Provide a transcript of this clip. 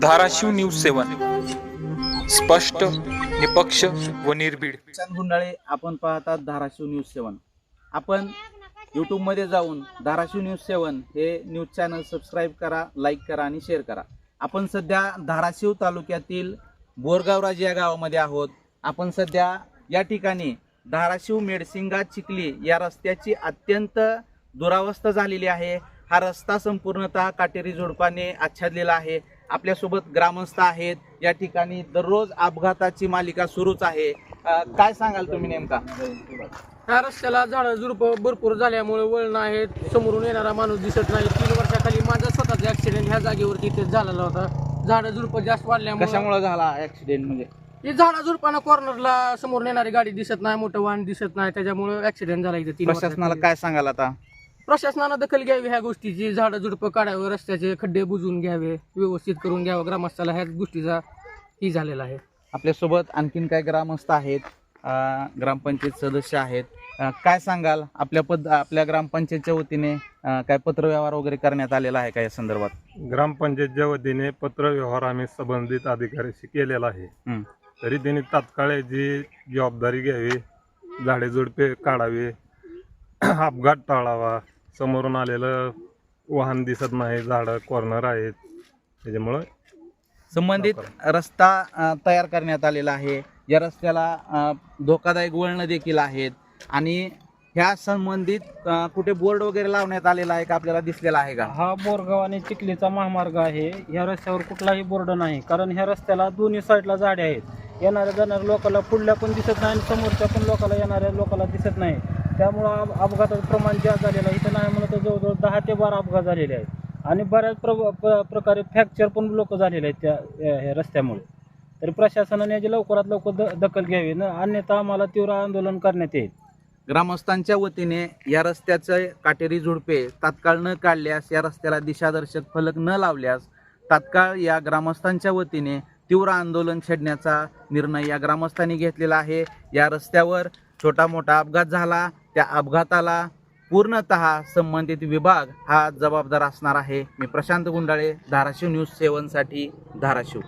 Dharashiv news सेवन. स्पष्ट निपक्ष व निर्भीड. गुंडाळे आपण पाहतात धाराशिव न्यूज सेवन. आपण यूट्यूबमध्ये जाऊन धाराशिव न्यूज सेवन हे न्यूज चॅनल सबस्क्राईब करा लाईक करा आणि शेअर करा. आपण सध्या धाराशिव तालुक्यातील बोरगावराज या गावामध्ये आहोत. आपण सध्या या ठिकाणी धाराशिव मेडसिंगा चिखली या रस्त्याची अत्यंत दुरावस्था झालेली आहे. हा रस्ता संपूर्णतः काटेरी झुडपाने आच्छादलेला आहे. आपल्यासोबत ग्रामस्थ आहेत. या ठिकाणी दररोज अपघाताची मालिका सुरूच आहे. अ, काय सांगाल तुम्ही नेमका? ह्या रस्त्याला झाडं झुडप भरपूर झाल्यामुळे वळण आहेत. समोरून येणारा माणूस दिसत नाही. तीन वर्षाखाली माझा स्वतःचा ऍक्सिडेंट ह्या जागेवरती इथे झालेला होता. झाडं झुडप जास्त वाढल्यामुळे कशामुळे झाला ऍक्सिडेंट म्हणजे? हे झाडा झुडपानं कॉर्नरला समोरून येणारी गाडी दिसत नाही मोठं वाहन दिसत नाही. त्याच्यामुळे ऍक्सिडेंट झाला इथे तीन प्रशासनाला वर्षाखाली. काय सांगाल आता? प्रशासनानं दखल घ्यावी ह्या गोष्टीची झाडं झुडपं काढावे रस्त्याचे खड्डे बुजवून घ्यावे व्यवस्थित करून घ्यावं ग्रामस्थाला ह्या गोष्टीचा ही झालेला आहे. आपल्यासोबत आणखीन काय ग्रामस्थ आहेत अ, ग्रामपंचायत सदस्य आहेत. अ, काय सांगाल? आपल्या पद आपल्या ग्रामपंचायतच्या वतीने अ, काय पत्रव्यवहार वगैरे करण्यात आलेला आहे का या संदर्भात? ग्रामपंचायतच्या वतीने पत्रव्यवहार आम्ही संबंधित अधिकाऱ्याशी केलेला आहे. हं. तरी त्यांनी तात्काळ याची जबाबदारी घ्यावी झाडे झुडपे काढावे अपघात टाळावा समोरून आलेलं वाहन दिसत नाही झाडं कॉर्नर आहेत. त्याच्यामुळं संबंधित रस्ता अ, तयार करण्यात आलेला आहे. या रस्त्याला अ, धोकादायक वळणं देखील आहेत. आणि ह्या संबंधित अ, कुठे बोर्ड वगैरे लावण्यात आलेला आहे का आपल्याला दिसलेला आहे का? हा बोरगाव आणि चिखलीचा महामार्ग आहे. या रस्त्यावर कुठलाही बोर्ड नाही. कारण ह्या रस्त्याला दोन्ही साईडला झाडे आहेत. येणाऱ्या जाणाऱ्या लोकांना पुढल्या पण दिसत नाही आणि समोरच्या पण लोकांना येणाऱ्या लोकांना दिसत नाही. त्यामुळं अपघाताचं प्रमाण जास्त झालेलं आहे. इथं नाही म्हणलं तर जवळजवळ दहा ते बारा अपघात झालेले आहेत. आणि बऱ्याच प्र प्र- प्रकारे फ्रॅक्चर पण लोक झालेले आहेत त्या ह्या रस्त्यामुळे. तरी प्रशासनाने याची लवकरात लवकर द दखल घ्यावी. न अन्यथा आम्हाला तीव्र आंदोलन करण्यात येईल. ग्रामस्थांच्या वतीने या रस्त्याचे काटेरी झुडपे तात्काळ न काढल्यास या रस्त्याला दिशादर्शक फलक न लावल्यास तात्काळ या ग्रामस्थांच्या वतीने तीव्र आंदोलन छेडण्याचा निर्णय या ग्रामस्थांनी घेतलेला आहे. या रस्त्यावर छोटा मोठा अपघात झाला. त्या अपघाताला पूर्णतः संबंधित विभाग हा जबाबदार असणार आहे. मी प्रशांत गुंडाळे धाराशिव न्यूज सेवनसाठी धाराशिव.